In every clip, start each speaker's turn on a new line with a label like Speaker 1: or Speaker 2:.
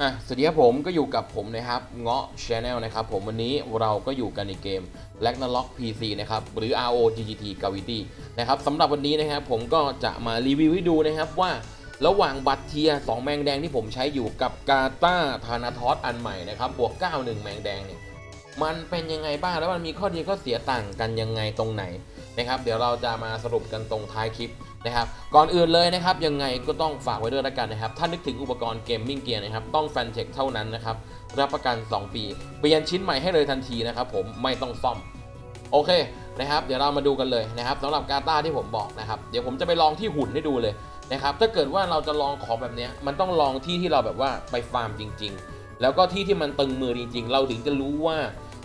Speaker 1: อะสวัสดีครับผมก็อยู่กับผมนะครับเงาะ Channel นะครับผมวันนี้เราก็อยู่กันในเกม r a g n a r o k PC นะครับหรือ ROGGT Gravity นะครับสำหรับวันนี้นะครับผมก็จะมารีวิวให้ดูนะครับว่าระหว่างบัตเทีย 2 แมงแดงที่ผมใช้อยู่กับกาตาธานาทอสอันใหม่นะครับบวก 91 แมงแดงเนี่ยมันเป็นยังไงบ้างแล้วมันมีข้อดีข้อเสียต่างกันยังไงตรงไหนนะครับเดี๋ยวเราจะมาสรุปกันตรงท้ายคลิป นะครับก่อนอื่นเลยนะครับยังไงก็ต้องฝากไว้ด้วยละกันนะครับ ถ้านึกถึงอุปกรณ์เกมมิ่งเกียร์นะครับต้องแฟนเทคเท่านั้นนะครับรับประกัน 2 ปี เปลี่ยนชิ้นใหม่ให้เลยทันทีนะครับผมไม่ต้องซ่อมโอเคนะครับเดี๋ยวเรามาดูกันเลยนะครับสำหรับกาตาที่ผมบอกนะครับเดี๋ยวผมจะไปลองที่หุ่นให้ดูเลยนะครับถ้าเกิดว่าเราจะลองของแบบนี้มันต้องลองที่ที่เราแบบว่าไปฟาร์มจริง ๆ แล้วก็ที่ที่มันตึงมือจริง ๆ เราถึงจะรู้ว่า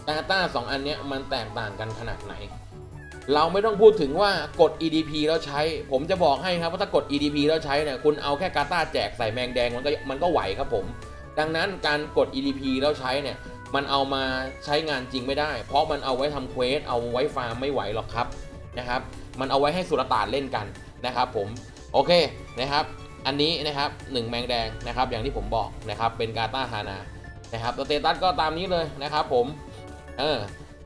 Speaker 1: กาตาสองอันนี้มันแตกต่างกันขนาดไหน เราไม่ต้องพูดถึงว่ากด EDP แล้วใช้ ผมจะบอกให้ครับว่าถ้ากด EDP แล้วใช้เนี่ยคุณเอาแค่กาตาแจกใส่แมงแดงมันก็มันก็ไหวครับผม ดังนั้นการกด EDP แล้วใช้เนี่ยมันเอามาใช้งานจริงไม่ได้ เพราะมันเอาไว้ทำเควสเอาไว้ฟาร์มไม่ไหวหรอกครับนะครับมันเอาไว้ให้สุรต่านเล่นกันนะครับผมโอเคนะครับ อันนี้นะครับหนึ่งแมงแดงนะครับอย่างที่ผมบอกนะครับเป็นกาตาฮานานะครับสเตตัสก็ตามนี้เลยนะครับผมเออ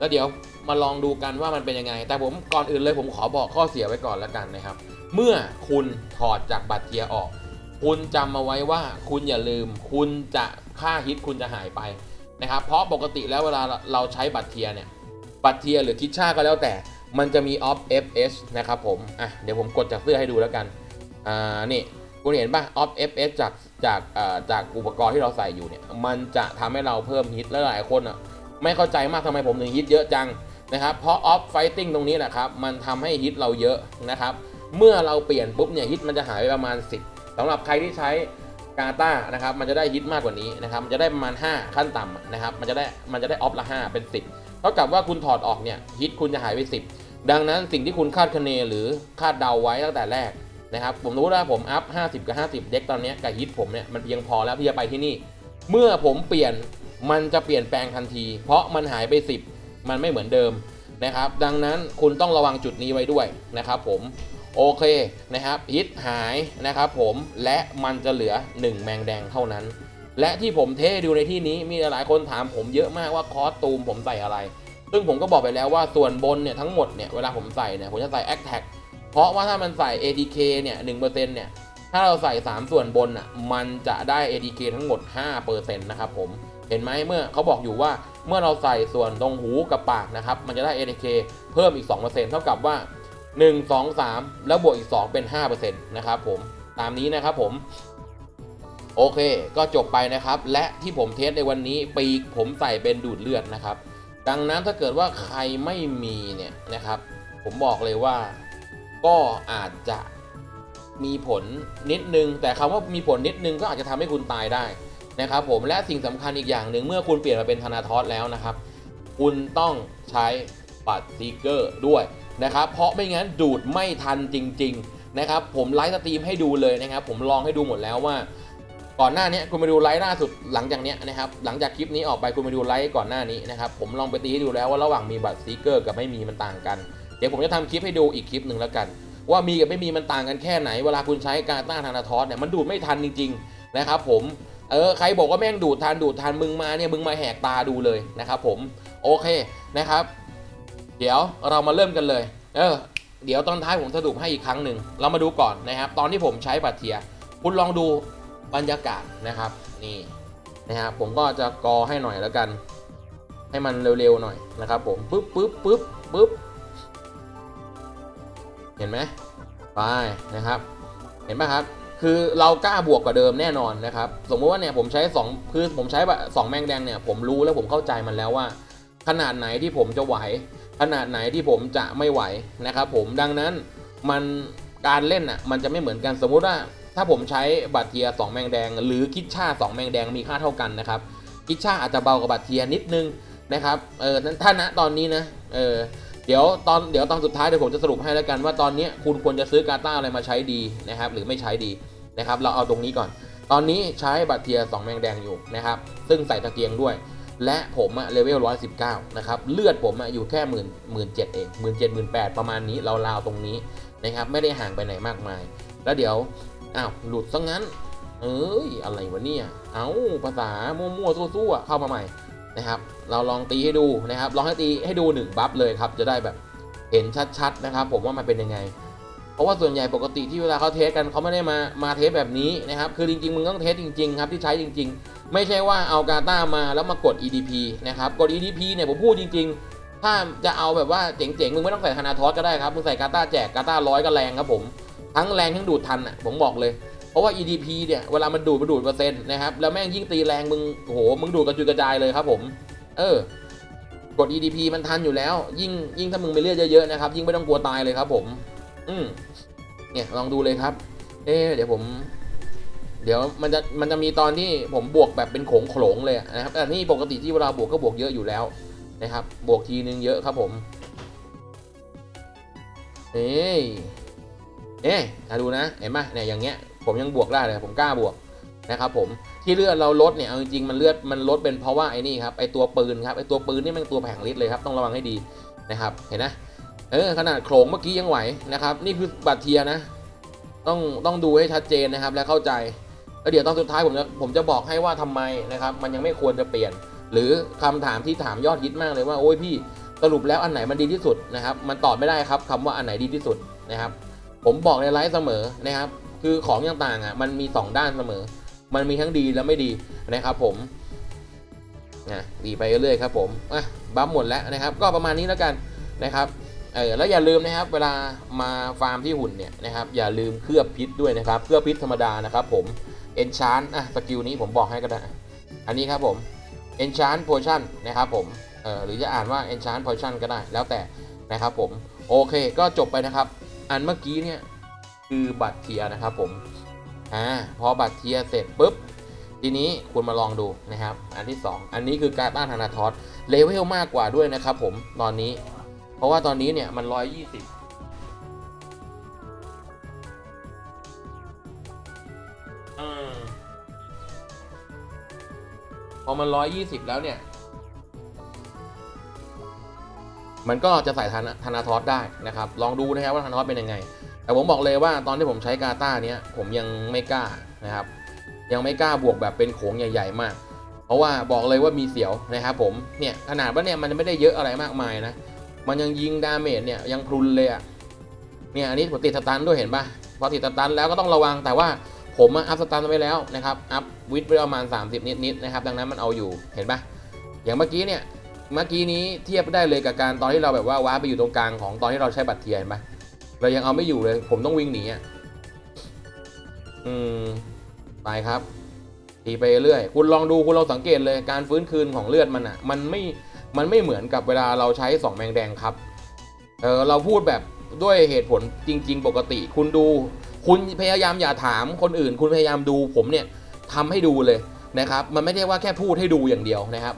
Speaker 1: แล้วเดี๋ยวมาลองดูกันว่ามันเป็นยังไง แต่ผมก่อนอื่นเลยผมขอบอกข้อเสียไว้ก่อนแล้วกันนะครับ เมื่อคุณถอดจากบัตรเทียร์ออก คุณจำมาไว้ว่าคุณอย่าลืม คุณจะค่าฮิตคุณจะหายไปนะครับ เพราะปกติแล้วเวลาเราใช้บัตรเทียร์เนี่ย บัตรเทียร์หรือคิดชาก็แล้วแต่ มันจะมี off fs นะครับผม อะ เดี๋ยวผมกดจากเสื้อให้ดูแล้วกัน อ่า นี่คุณเห็นป่ะ off fs จากจากอ่าจากอุปกรณ์ที่เราใส่อยู่เนี่ย มันจะทำให้เราเพิ่มฮิตและหลายคนอะ ไม่เข้าใจมากทำไมผมถึงฮิตเยอะจังนะครับเพราะออฟไฟติ้งตรงนี้แหละครับมันทำให้ฮิตเราเยอะนะครับเมื่อเราเปลี่ยนปุ๊บเนี่ยฮิตมันจะหายไปประมาณ 10สำหรับใครที่ใช้กาตานะครับมันจะได้ฮิตมากกว่านี้นะครับมันจะได้ประมาณ 5 ขั้นต่ำนะครับมันจะได้มันจะได้ออฟละ 5 เป็น 10เท่ากับว่าคุณถอดออกเนี่ยฮิตคุณจะหายไป 10 ดังนั้นสิ่งที่คุณคาดคะเนหรือคาดเดาไว้ตั้งแต่แรกนะครับผมรู้ว่าผมอัพ 50 กับ 50 เด็กตอนนี้กับฮิตผมเนี่ยมันเพียงพอแล้วที่จะไปที่นี่ เมื่อผมเปลี่ยน มันจะเปลี่ยนแปลงทันที เพราะมันหายไป 10 มันไม่เหมือนเดิมนะครับ ดังนั้นคุณต้องระวังจุดนี้ไว้ด้วยนะครับผมโอเคนะครับฮิตหายนะครับผมและมันจะเหลือ 1 แมงแดงเท่านั้น และที่ผมเทดูในที่นี้มีหลายคนถามผมเยอะมากว่าคอสตูมผมใส่อะไร ซึ่งผมก็บอกไปแล้วว่าส่วนบนเนี่ยทั้งหมดเนี่ยเวลาผมใส่เนี่ยผมจะใส่ a c t a g เพราะว่าถ้ามันใส่ ATK เนี่ย1%เนี่ยถ้าเราใส่ 3 ส่วนบนอะมันจะได้ ATK ทั้งหมด 5%นะครับผม เห็นไหมเมื่อเขาบอกอยู่ว่าเมื่อเราใส่ส่วนตรงหูกับปากนะครับ มันจะได้ ATK เพิ่มอีก 2%เท่ากับว่า 1 2 3 แล้วบวกอีก 2 เป็น 5%นะครับผมตามนี้นะครับผม โอเค ก็จบไปนะครับ และที่ผมเทสในวันนี้ปีกผมใส่เป็นดูดเลือดนะครับ ดังนั้นถ้าเกิดว่าใครไม่มีเนี่ยนะครับ ผมบอกเลยว่าก็อาจจะมีผลนิดนึง แต่คำว่ามีผลนิดนึงก็อาจจะทำให้คุณตายได้ นะครับผมและสิ่งสำคัญอีกอย่างหนึ่งเมื่อคุณเปลี่ยนมาเป็นธนาทอสแล้วนะครับ คุณต้องใช้บัตรซีเกอร์ด้วยนะครับ เพราะไม่งั้นดูดไม่ทันจริง ๆ นะครับ ผมไลฟ์สตรีมให้ดูเลยนะครับ ผมลองให้ดูหมดแล้วว่า ก่อนหน้านี้คุณไปดูไลฟ์ล่าสุดหลังจากเนี้ยนะครับ หลังจากคลิปนี้ออกไปคุณไปดูไลฟ์ก่อนหน้านี้นะครับ ผมลองไปตีให้ดูแล้วว่าระหว่างมีบัตรซีเกอร์กับไม่มีมันต่างกัน เดี๋ยวผมจะทำคลิปให้ดูอีกคลิปหนึ่งแล้วกัน ว่ามีกับไม่มีมันต่างกันแค่ไหน เวลาคุณใช้การต้านธนาทอสเนี่ยมันดูดไม่ทันจริง ๆ นะครับ ผม เออใครบอกว่าแม่งดูดทานดูดทานมึงมาเนี่ยมึงมาแหกตาดูเลยนะครับผมโอเคนะครับ เดี๋ยวเรามาเริ่มกันเลย เออเดี๋ยวตอนท้ายผมสรุปให้อีกครั้งหนึ่งเรามาดูก่อนนะครับ ตอนที่ผมใช้บัตรเทีย คุณลองดูบรรยากาศนะครับ นี่นะครับผมก็จะกอให้หน่อยแล้วกัน ให้มันเร็วๆหน่อยนะครับ ผมปึ๊บปึ๊บปึ๊บปึ๊บเห็นไหมไปนะครับ เห็นไหมครับ คือเรากล้าบวกกว่าเดิมแน่นอนนะครับ สมมติว่าเนี่ยผมใช้2คือผมใช้แบบสองแมงแดงเนี่ยผมรู้แล้วผมเข้าใจมันแล้วว่า ขนาดไหนที่ผมจะไหว ขนาดไหนที่ผมจะไม่ไหวนะครับผมดังนั้นมันการเล่นอะมันจะไม่เหมือนกันสมมุติว่า ถ้าผมใช้บัตรเทียสองแมงแดง หรือคิดช่าสองแมงแดงมีค่าเท่ากันนะครับคิดช่าอาจจะเบากว่าบัตรเทียนิดนึงนะครับเออถ้าณตอนนี้นะเออเดี๋ยวตอนเดี๋ยวตอนสุดท้ายเดี๋ยวผมจะสรุปให้แล้วกันว่าตอนนี้คุณควรจะซื้อกาตาอะไรมาใช้ดีนะครับหรือไม่ใช้ดี นะครับ เราเอาตรงนี้ก่อน ตอนนี้ใช้บัตรเทีย2แมงแดงอยู่นะครับ ซึ่งใส่ตะเกียงด้วย และผมอะเลเวล 119 นะครับ เลือดผมอะอยู่แค่หมื่นหมื่นเจ็ดเองหมื่นเจ็ดหมื่นแปดประมาณนี้เราราวตรงนี้นะครับ ไม่ได้ห่างไปไหนมากมาย แล้วเดี๋ยว อ้าว หลุดซะงั้น เอ้ย อะไรวะเนี่ย เอาภาษามั่วๆซั่วๆเข้ามาใหม่นะครับ เราลองตีให้ดูนะครับ ลองให้ตีให้ดูหนึ่งบัฟเลยครับ จะได้แบบเห็นชัดๆนะครับ ผมว่ามันเป็นยังไง เพราะว่าส่วนใหญ่ปกติที่เวลาเขาเทสกันเขาไม่ได้มามาเทสแบบนี้นะครับคือจริงๆมึงต้องเทสจริงๆครับที่ใช้จริง ๆ ไม่ใช่ว่าเอากาต้ามาแล้วมากด EDP นะครับกด EDP เนี่ยผมพูดจริง ๆ ถ้าจะเอาแบบว่าเจ๋งๆมึงไม่ต้องใส่ธนาทอสก็ได้ครับมึงใส่กาต้าแจกกาต้าร้อยก็แรงครับผมทั้งแรงทั้งดูดทันอะผมบอกเลยเพราะว่า EDP เนี่ยเวลามันดูดมันดูดเปอร์เซ็นต์นะครับแล้วแม่งยิ่งตีแรงมึงโอ้โหมึงดูดกระจุยกระจายเลยครับผม เออกด EDP มันทันอยู่แล้ว ยิ่งยิ่งถ้ามึงไปเลือดเยอะๆนะครับยิ่งไม่ต้องกลัวตายเลยครับผม อืมเนี่ยลองดูเลยครับ เอ๊เดี๋ยวผม เดี๋ยวมันจะมันจะมีตอนที่ผมบวกแบบเป็นโขงโขลงเลยนะครับแต่นี่ปกติที่เวลาบวกก็บวกเยอะอยู่แล้วนะครับ บวกทีนึงเยอะครับผมเอ้ยเอ๊ะอะดูนะเห็นไหมเนี่ยอย่างเงี้ย ผมยังบวกได้เลยผมกล้าบวกนะครับผมที่เลือดเราลดเนี่ยเอาจริงๆมันเลือดมันลดเป็นเพราะว่าไอ้นี่ครับไอ้ตัวปืนครับไอ้ตัวปืนนี่มันตัวแผงฤทธิ์เลยครับต้องระวังให้ดีนะครับเห็นนะ เออขนาดโขลงเมื่อกี้ยังไหวนะครับ นี่คือบัตรเทียนะ ต้องต้องดูให้ชัดเจนนะครับ และเข้าใจแล้วเดี๋ยวตอนสุดท้ายผมจะผมจะบอกให้ว่าทำไมนะครับ มันยังไม่ควรจะเปลี่ยน หรือคำถามที่ถามยอดฮิตมากเลยว่าโอ้ยพี่สรุปแล้วอันไหนมันดีที่สุดนะครับ มันตอบไม่ได้ครับคำว่าอันไหนดีที่สุดนะครับ ผมบอกในไลฟ์เสมอนะครับ คือของต่างๆอะมันมี 2 ด้านเสมอ มันมีทั้งดีและไม่ดีนะครับ ผมนะดีไปเรื่อยๆครับ ผมอะบัฟหมดแล้วนะครับ ก็ประมาณนี้แล้วกันนะครับ เออแล้วอย่าลืมนะครับเวลามาฟาร์มที่หุ่นเนี่ยนะครับอย่าลืมเคลือบพิษด้วยนะครับเคลือบพิษธรรมดานะครับผม enchant อะสกิลนี้ผมบอกให้ก็ได้ อันนี้ครับผม enchant potion นะครับผมเออหรือจะอ่านว่า enchant potion ก็ได้แล้วแต่นะครับผมโอเคก็จบไปนะครับ อันเมื่อกี้เนี่ยคือบัตรเทียนะครับผมอ่าพอบัตรเทียเสร็จปุ๊บทีนี้คุณมาลองดูนะครับ อันที่ 2 อันนี้คือการต้านธนาทอสเลเวลมากกว่าด้วยนะครับผมตอนนี้ ราะว่าตอนนี้เนี่ยมัน 120อืมพอมัน120แล้วเนี่ย มันก็จะใส่ธนาธนาทอสได้นะครับ ลองดูนะครับว่าธนาทอสเป็นยังไง แต่ผมบอกเลยว่าตอนที่ผมใช้กาต้าเนี้ยผมยังไม่กล้านะครับ ยังไม่กล้าบวกแบบเป็นโขงใหญ่ๆมาก เพราะว่าบอกเลยว่ามีเสียวนะครับผม เนี่ยขนาดว่าเนี่ยมันไม่ได้เยอะอะไรมากมายนะ มันยังยิงดาเมจเนี่ยยังพลุนเลยอะเนี่ยอันนี้ผมติดสตันด้วยเห็นปะพอติดสตันแล้วก็ต้องระวังแต่ว่าผมอัพสตันไว้แล้วนะครับอัพวิดไปประมาณ 30 นิดๆนะครับดังนั้นมันเอาอยู่เห็นปะอย่างเมื่อกี้เนี่ยเมื่อกี้นี้เทียบได้เลยกับการตอนที่เราแบบว่าว้าไปอยู่ตรงกลางของตอนที่เราใช้บัตรเทียนเห็นปะเรายังเอาไม่อยู่เลยผมต้องวิ่งหนีอะอืมไปครับตีไปเรื่อย คุณลองดูคุณลองสังเกตเลยการฟื้นคืนของเลือดมันอะ มันไม่ มันไม่เหมือนกับเวลาเราใช้สองแมงแดงครับเออเราพูดแบบด้วยเหตุผลจริง ๆ ปกติ คุณดู คุณพยายามอย่าถามคนอื่น คุณพยายามดูผมเนี่ยทำให้ดูเลยนะครับ มันไม่ได้ว่าแค่พูดให้ดูอย่างเดียวนะครับ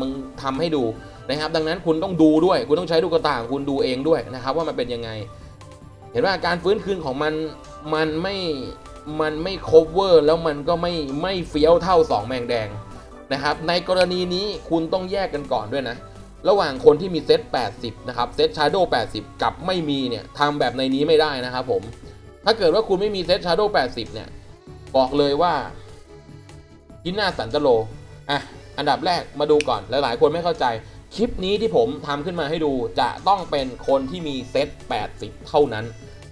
Speaker 1: มึงทำให้ดูนะครับ ดังนั้นคุณต้องดูด้วย คุณต้องใช้ลูกตาของคุณดูเองด้วยนะครับ ว่ามันเป็นยังไง เห็นว่าการฟื้นคืนของมันมันไม่มันไม่ cover แล้วมันก็ไม่ไม่เฟี้ยวเท่า 2 แมงแดง นะครับในกรณีนี้คุณต้องแยกกันก่อนด้วยนะ ระหว่างคนที่มีเซต 80 นะครับ เซต Shadow 80 กับไม่มีเนี่ยทำแบบในนี้ไม่ได้นะครับผม ถ้าเกิดว่าคุณไม่มีเซต Shadow 80 เนี่ย บอกเลยว่าทินาสันตโลอะอันดับแรกมาดูก่อนหลายๆ คนไม่เข้าใจ คลิปนี้ที่ผมทำขึ้นมาให้ดูจะต้องเป็นคนที่มีเซต 80 เท่านั้น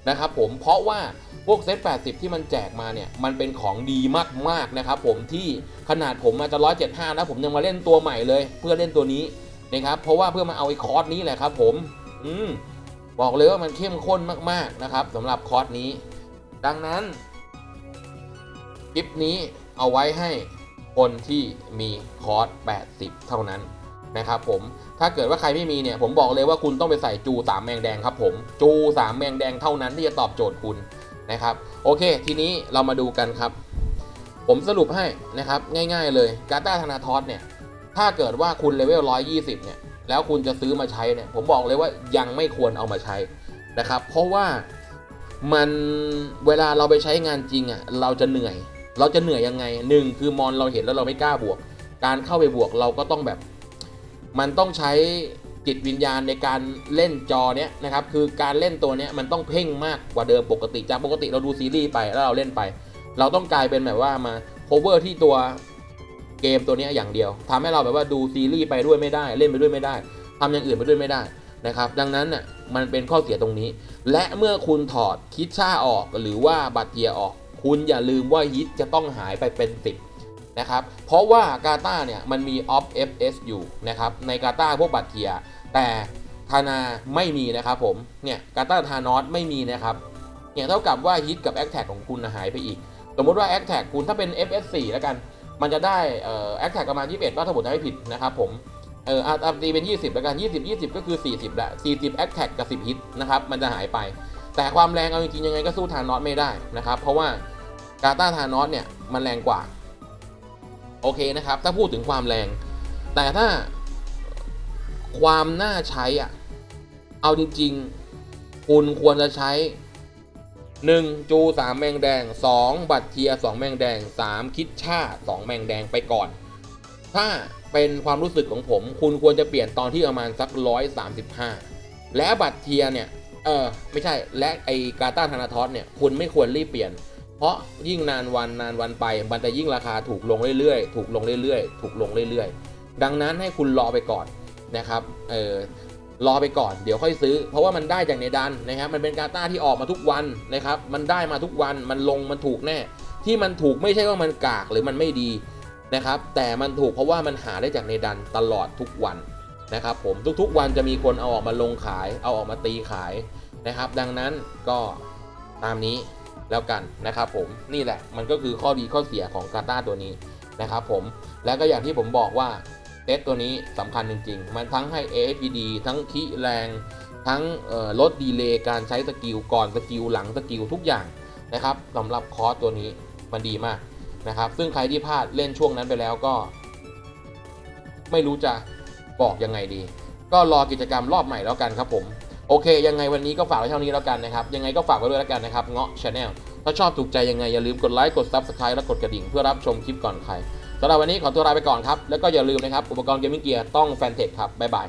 Speaker 1: นะครับผมเพราะว่า พวกเซต80 ที่มันแจกมาเนี่ย มันเป็นของดีมากๆนะครับผมที่ขนาดผมมาจจะ175 นะ ผมยังมาเล่นตัวใหม่เลย เพื่อเล่นตัวนี้นะครับเพราะว่าเพื่อมาเอาไอ้คอร์สนี้แหละครับผมอืมบอกเลยว่ามันเข้มข้นมากๆนะครับสำหรับคอร์สนี้ ดังนั้นคลิปนี้เอาไว้ให้คนที่มีคอร์ส80 เท่านั้นนะครับผมถ้าเกิดว่าใครไม่มีเนี่ย ผมบอกเลยว่าคุณต้องไปใส่จู3แมงแดงครับผม จู3แมงแดงเท่านั้นที่จะตอบโจทย์คุณ นะครับ โอเค ทีนี้เรามาดูกันครับ ผมสรุปให้นะครับ ง่ายๆเลยกาตาธนาทอสเนี่ย ถ้าเกิดว่าคุณเลเวล 120 เนี่ย แล้วคุณจะซื้อมาใช้เนี่ย ผมบอกเลยว่ายังไม่ควรเอามาใช้นะครับ เพราะว่ามันเวลาเราไปใช้งานจริงอะ เราจะเหนื่อย เราจะเหนื่อยยังไงหนึ่งคือมอนเราเห็นแล้วเราไม่กล้าบวก การเข้าไปบวกเราก็ต้องแบบ มันต้องใช้ จิตวิญญาณในการเล่นจอเนี้ยนะครับคือการเล่นตัวเนี้ยมันต้องเพ่งมากกว่าเดิมปกติจากปกติเราดูซีรีส์ไปแล้วเราเล่นไป เราต้องกลายเป็นแบบว่ามา cover ที่ตัวเกมตัวนี้อย่างเดียวทำให้เราแบบว่าดูซีรีส์ไปด้วยไม่ได้ เล่นไปด้วยไม่ได้ทำอย่างอื่นไปด้วยไม่ได้นะครับดังนั้นน่ะมันเป็นข้อเสียตรงนี้ และเมื่อคุณถอดคิดช่าออกหรือว่าบัตรเทียออก คุณอย่าลืมว่าฮิตจะต้องหายไปเป็น 10 นะครับ เพราะว่ากาตาเนี่ยมันมี off fs อยู่นะครับในกาตาพวกบัตรเทีย แต่ธานาไม่มีนะครับผม เนี่ยกาตาธานอสไม่มีนะครับ เนี่ยเท่ากับว่าฮิตกับ a c t a g ของคุณหายไปอีก สมมติว่า a c t a g คุณถ้าเป็น fs 4 แล้วกัน มันจะได้เอ่อ a c t a g ประมาณ21ว่าถ้าผมจำไม่ผิดนะครับผมเอออาตีเป็น 20 แล้วกัน 20 20 ก็คือ 40 ละ40 a c t a g กับ 10 ฮิตนะครับ มันจะหายไป แต่ความแรงเอาจริงๆยังไงก็สู้ทานอสไม่ได้นะครับ เพราะว่ากาตาทานอสเนี่ย มันแรงกว่า โอเคนะครับ ถ้าพูดถึงความแรง แต่ถ้าความน่าใช้อะ เอาจริงๆ คุณควรจะใช้ 1 จู 3 แมงแดง 2 บัตรเทีย 2 แมงแดง 3 คิดช่า 2 แมงแดงไปก่อน ถ้าเป็นความรู้สึกของผม คุณควรจะเปลี่ยนตอนที่ประมาณสัก 135 และบัตรเทียเนี่ย เออ ไม่ใช่ และไอกาตาธนาทอสเนี่ย คุณไม่ควรรีบเปลี่ยน เพราะยิ่งนานวันนานวันไปมันจะยิ่งราคาถูกลงเรื่อยๆ ถูกลงเรื่อยๆ ถูกลงเรื่อยๆ ดังนั้นให้คุณรอไปก่อนนะครับ เออรอไปก่อนเดี๋ยวค่อยซื้อ เพราะว่ามันได้จากในดันนะครับ มันเป็นกาตาที่ออกมาทุกวันนะครับ มันได้มาทุกวันมันลงมันถูกแน่ ที่มันถูกไม่ใช่ว่ามันกากหรือมันไม่ดีนะครับ แต่มันถูกเพราะว่ามันหาได้จากในดันตลอดทุกวันนะครับผมทุกๆวันจะมีคนเอาออกมาลงขาย เอาออกมาตีขายนะครับ ดังนั้นก็ตามนี้ แล้วกันนะครับผมนี่แหละมันก็คือข้อดีข้อเสียของกาตาตัวนี้นะครับผมแล้วก็อย่างที่ผมบอกว่าเซตตัวนี้สำคัญจริง ๆ มันทั้งให้ ASPD ทั้งคีแรง ทั้งลดดีเลย์การใช้สกิลก่อนสกิลหลังสกิลทุกอย่างนะครับสำหรับคอร์สตัวนี้มันดีมากนะครับ ซึ่งใครที่พลาดเล่นช่วงนั้นไปแล้วก็ ไม่รู้จะบอกยังไงดี ก็รอกิจกรรมรอบใหม่แล้วกันครับผม โอเค ยังไงวันนี้ก็ฝากไว้เท่านี้แล้วกันนะครับ ยังไงก็ฝากไว้ด้วยแล้วกันนะครับ เงาะชาแนลถ้าชอบถูกใจยังไงอย่าลืมกดไลค์ กดซับสไคร b ์และกดกระดิ่งเพื่อรับชมคลิปก่อนใครสำหรับวันนี้ขอตัวลาไปก่อนครับ แล้วก็อย่าลืมนะครับ อุปกรณ์เกมมิ่งเกียร์ต้องแฟนเทคครับ บ๊ายบาย